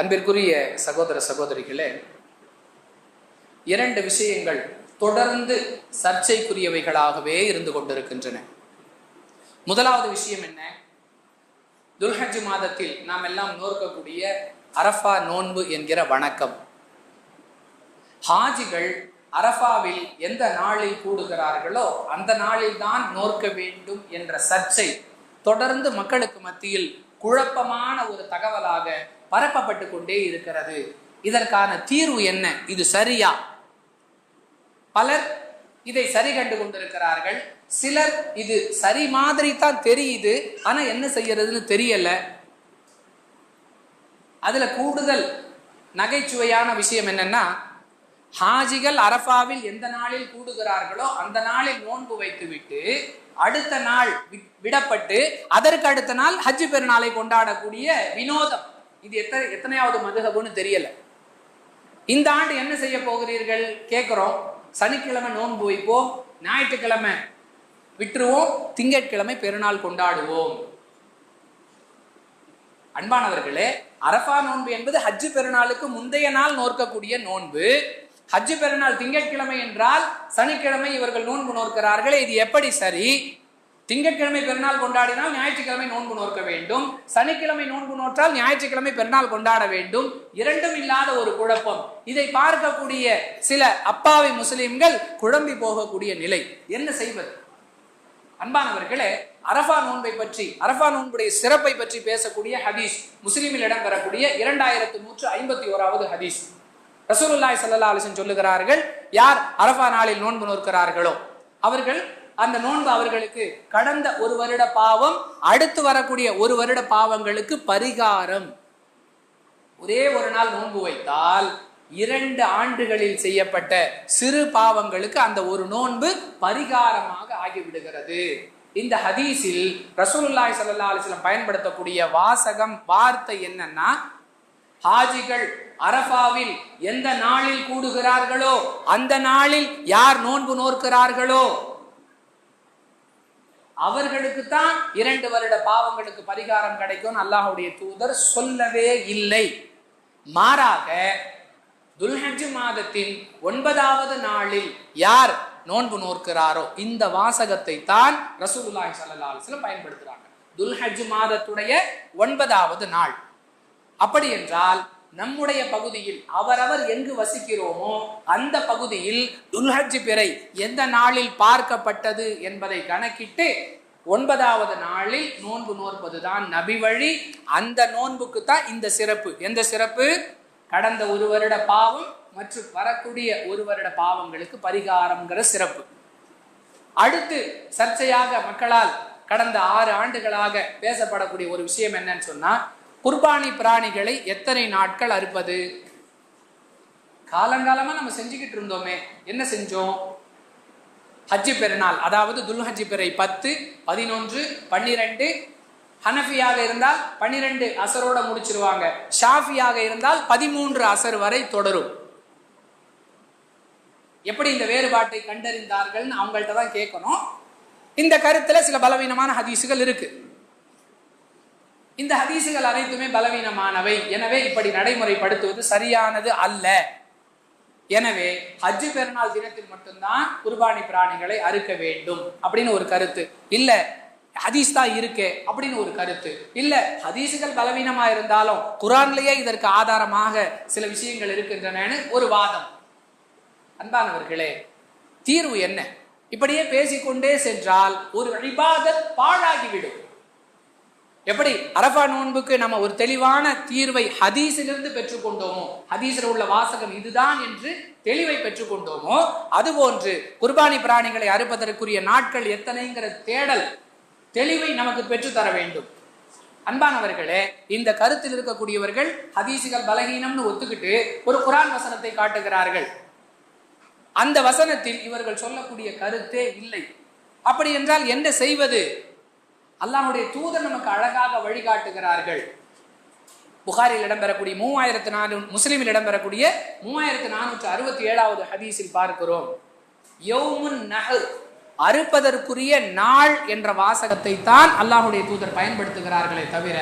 அன்பிற்குரிய சகோதர சகோதரிகளே இரண்டு விஷயங்கள் தொடர்ந்து சர்ச்சைக்குரியவைகளாகவே இருந்து கொண்டிருக்கின்றன. முதலாவது விஷயம் என்ன? துல்ஹஜ் மாதத்தில் நாம் எல்லாம் நோக்கக்கூடிய அரஃபா நோன்பு என்கிற வணக்கம். ஹாஜிகள் அரஃபாவில் எந்த நாளில் கூடுகிறார்களோ அந்த நாளில் தான் நோக்க வேண்டும் என்ற சர்ச்சை தொடர்ந்து மக்களுக்கு மத்தியில் குழப்பமான ஒரு தகவலாக பரப்பப்பட்டு கொண்டே இருக்கிறது. இதற்கான தீர்வு என்ன? இது சரியா? பலர் இதை சரி கண்டு கொண்டிருக்கிறார்கள். சிலர் இது சரி மாதிரி தான் தெரியுது. ஆனா என்ன செய்யறதுன்னு தெரியல. அதுல கூடுதல் நகைச்சுவையான விஷயம் என்னன்னா ஹாஜிகள் அரஃபாவில் எந்த நாளில் கூடுகிறார்களோ அந்த நாளில் நோன்பு வைத்துவிட்டு அடுத்த நாள் விடப்பட்டு அதற்கு அடுத்த நாள் ஹஜ் பெருநாளை கொண்டாடக்கூடிய வினோதம். இது எத்தனை எத்தனையாவது மதுகபுன்னு தெரியல. இந்த ஆண்டு என்ன செய்ய போகிறீர்கள்? கேட்குறோம் சனிக்கிழமை நோன்பு வைப்போம். ஞாயிற்றுக்கிழமை விட்டுருவோம். திங்கட்கிழமை பெருநாள் கொண்டாடுவோம். அன்பானவர்களே அரபா நோன்பு என்பது ஹஜ்ஜு பெருநாளுக்கு முந்தைய நாள் நோக்கக்கூடிய நோன்பு. ஹஜ்ஜு பெருநாள் திங்கட்கிழமை என்றால் சனிக்கிழமை இவர்கள் நோன்பு நோக்கிறார்களே இது எப்படி சரி? திங்கட்கிழமை பெருநாள் கொண்டாடினால் ஞாயிற்றுக்கிழமை நோன்பு நோக்க வேண்டும். சனிக்கிழமை நோன்பு நோற்றால் ஞாயிற்றுக்கிழமை பெருநாள் கொண்டாட வேண்டும். இரண்டும் இல்லாத ஒரு குழப்பம். இதை பார்க்கக்கூடிய சில அப்பாவி முஸ்லிம்கள் குழம்பி போகக்கூடிய நிலை. என்ன செய்வது? அன்பானவர்களே அரஃபா நோன்பை பற்றி அரஃபா நோன்புடைய சிறப்பை பற்றி பேசக்கூடிய ஹதீஸ் முஸ்லிமில் இடம்பெறக்கூடிய இரண்டாயிரத்து நூற்று ஐம்பத்தி ஓராவது ஹதீஸ். ரசூலுல்லாஹி சல்லா அலிசன் சொல்லுகிறார்கள் யார் அரஃபா நாளில் நோன்பு நோக்கிறார்களோ அவர்கள் அந்த நோன்பு அவர்களுக்கு கடந்த ஒரு வருட பாவம் அடுத்து வரக்கூடிய ஒரு வருட பாவங்களுக்கு பரிகாரம். ஒரே ஒரு நாள் நோன்பு வைத்தால் இரண்டு ஆண்டுகளில் செய்யப்பட்ட சிறு பாவங்களுக்கு அந்த ஒரு நோன்பு பரிகாரமாக ஆகிவிடுகிறது. இந்த ஹதீஸில் ரசூலுல்லாய் சல்லா அலிஸ்லம் பயன்படுத்தக்கூடிய வாசகம் வார்த்தை என்னன்னா ஹாஜிகள் அரபாவில் எந்த நாளில் கூடுகிறார்களோ அந்த நாளில் யார் நோன்பு நோக்கிறார்களோ அவர்களுக்கு தான் இரண்டு வருட பாவங்களுக்கு பரிகாரம் கிடைக்கும் அல்லாஹுடைய தூதர் சொல்லவே இல்லை. மாறாக துல்ஹஜ் மாதத்தின் ஒன்பதாவது நாளில் யார் நோன்பு நோக்கிறாரோ இந்த வாசகத்தை தான் ரசூலுல்லாஹி ஸல்லல்லாஹு அலைஹி பயன்படுத்துகிறாங்க பயன்படுத்துறாங்க. துல்ஹஜ் மாதத்துடைய ஒன்பதாவது நாள். அப்படி என்றால் நம்முடைய பகுதியில் அவரவர் எங்கு வசிக்கிறோமோ அந்த பகுதியில் துல்ஹஜ் பிறை எந்த நாளில் பார்க்கப்பட்டது என்பதை கணக்கிட்டு ஒன்பதாவது நாளில் நோன்பு நோற்பதுதான் நபி வழி. அந்த நோன்புக்கு தான் இந்த சிறப்பு. எந்த சிறப்பு? கடந்த ஒரு வருட பாவம் மற்றும் வரக்கூடிய ஒரு வருட பாவங்களுக்கு பரிகாரம்ங்கிற சிறப்பு. அடுத்து சர்ச்சையாக மக்களால் கடந்த ஆறு ஆண்டுகளாக பேசப்படக்கூடிய ஒரு விஷயம் என்னன்னு சொன்னா குர்பானி பிராணிகளை எத்தனை நாட்கள் அறுப்பது? காலங்காலமாக நம்ம செஞ்சுக்கிட்டு இருந்தோமே என்ன செஞ்சோம்? ஹஜ்ஜி பெருநாள் அதாவது துல்ஹஜ்ஜி பிறை பத்து பதினொன்று பன்னிரெண்டு ஹனஃபியாக இருந்தால் பன்னிரெண்டு அசரோட முடிச்சிருவாங்க. ஷாஃபியாக இருந்தால் பதிமூன்று அசர் வரை தொடரும். எப்படி இந்த வேறுபாட்டை கண்டறிந்தார்கள்னு அவங்கள்ட்ட தான் கேட்கணும். இந்த கருத்தில் சில பலவீனமான ஹதீஸுகள் இருக்குது இந்த ஹதீசுகள் அனைத்துமே பலவீனமானவை. எனவே இப்படி நடைமுறைப்படுத்துவது சரியானது அல்ல. எனவே ஹஜ்ஜு பெருநாள் தினத்தில் மட்டும்தான் குர்பானி பிராணிகளை அறுக்க வேண்டும் அப்படின்னு ஒரு கருத்து. இல்ல ஹதீஸ் தான் இருக்கே அப்படின்னு ஒரு கருத்து. இல்ல ஹதீஸுகள் பலவீனமா இருந்தாலும் குரான்லயே இதற்கு ஆதாரமாக சில விஷயங்கள் இருக்கின்றன ஒரு வாதம். அன்பானவர்களே தீர்வு என்ன? இப்படியே பேசிக்கொண்டே சென்றால் ஒரு இபாதத் பாழாகிவிடும். எப்படி? அரபா நோன்புக்கு நம்ம ஒரு தெளிவான தீர்வை ஹதீஸிலிருந்து பெற்றுக்கொண்டோமோ? ஹதீஸில் உள்ள வாசகம் இதுதான் என்று தெளிவை பெற்றுக்கொண்டோமோ? அதுபோன்று குர்பானி பிராணிகளை அறுப்பதற்குரிய நாட்கள் எத்தனைங்கிற தேடல் தெளிவை நமக்கு பெற்றுத்தர வேண்டும். அன்பானவர்களே இந்த கருத்தில் இருக்கக்கூடியவர்கள் ஹதீசுகள் பலகீனம்னு ஒத்துக்கிட்டு ஒரு குரான் வசனத்தை காட்டுகிறார்கள். அந்த வசனத்தில் இவர்கள் சொல்லக்கூடிய கருத்தே இல்லை. அப்படி என்றால் என்ன செய்வது? அல்லாஹுடைய தூதர் நமக்கு அழகாக வழிகாட்டுகிறார்கள். புகாரில் இடம்பெறக்கூடிய மூவாயிரத்து நானூ முஸ்லீமில் இடம்பெறக்கூடிய மூவாயிரத்து நானூற்று அறுபத்தி ஏழாவது ஹதீஸில் பார்க்கிறோம். யௌமுன் நகர் அறுப்பதற்குரிய நாள் என்ற வாசகத்தை தான் அல்லாஹுடைய தூதர் பயன்படுத்துகிறார்களே தவிர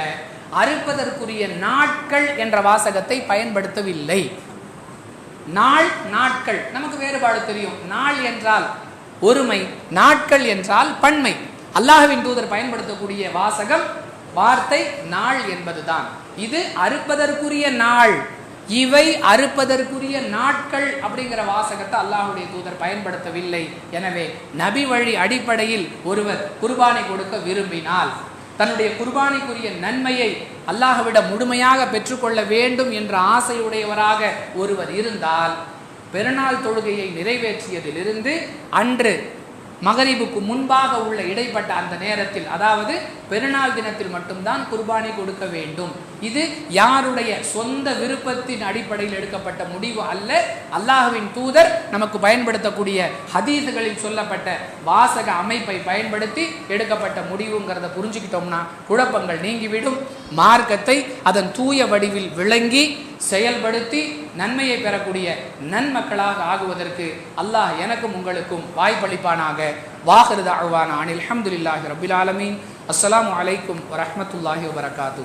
அறுப்பதற்குரிய நாட்கள் என்ற வாசகத்தை பயன்படுத்தவில்லை. நாள் நாட்கள் நமக்கு வேறுபாடு தெரியும். நாள் என்றால் ஒருமை நாட்கள் என்றால் பன்மை. அல்லாஹவின் தூதர் பயன்படுத்தக்கூடிய வாசகம் வார்த்தை நாள் என்பதுதான். இது அறுப்பதற்குரிய நாள். இவை அறுப்பதற்குரிய நாட்கள் அப்படிங்கிற வாசகத்தை அல்லாஹுடைய தூதர் பயன்படுத்தவில்லை. எனவே நபி வழி அடிப்படையில் ஒருவர் குர்பானை கொடுக்க விரும்பினால் தன்னுடைய குர்பானிக்குரிய நன்மையை அல்லாஹ்விடம் முழுமையாக பெற்றுக்கொள்ள வேண்டும் என்ற ஆசையுடையவராக ஒருவர் இருந்தால் பெருநாள் தொழுகையை நிறைவேற்றியதிலிருந்து அன்று மகரிபுக்கு முன்பாக உள்ள இடைப்பட்ட அந்த நேரத்தில் அதாவது பெருநாள் தினத்தில் மட்டும்தான் குர்பானி கொடுக்க வேண்டும். இது யாருடைய சொந்த விருப்பத்தின் அடிப்படையில் எடுக்கப்பட்ட முடிவு அல்ல. அல்லாஹுவின் தூதர் நமக்கு பயன்படுத்தக்கூடிய ஹதீசுகளில் சொல்லப்பட்ட வாசக அமைப்பை பயன்படுத்தி எடுக்கப்பட்ட முடிவுங்கிறத புரிஞ்சுக்கிட்டோம்னா குழப்பங்கள் நீங்கிவிடும். மார்க்கத்தை அதன் தூய வடிவில் விளங்கி செயல்படுத்தி நன்மையை பெறக்கூடிய நன்மக்களாக ஆகுவதற்கு அல்லாஹ் எனக்கும் உங்களுக்கும் வாய்ப்பளிப்பானாக. வாஹிருத அழ்வான அனில் அஹமதுல்லாஹி ரபில் ஆலமீன். அஸ்லாம் அலைக்கும் வரமத்துல்லாஹி வபரகாத்து.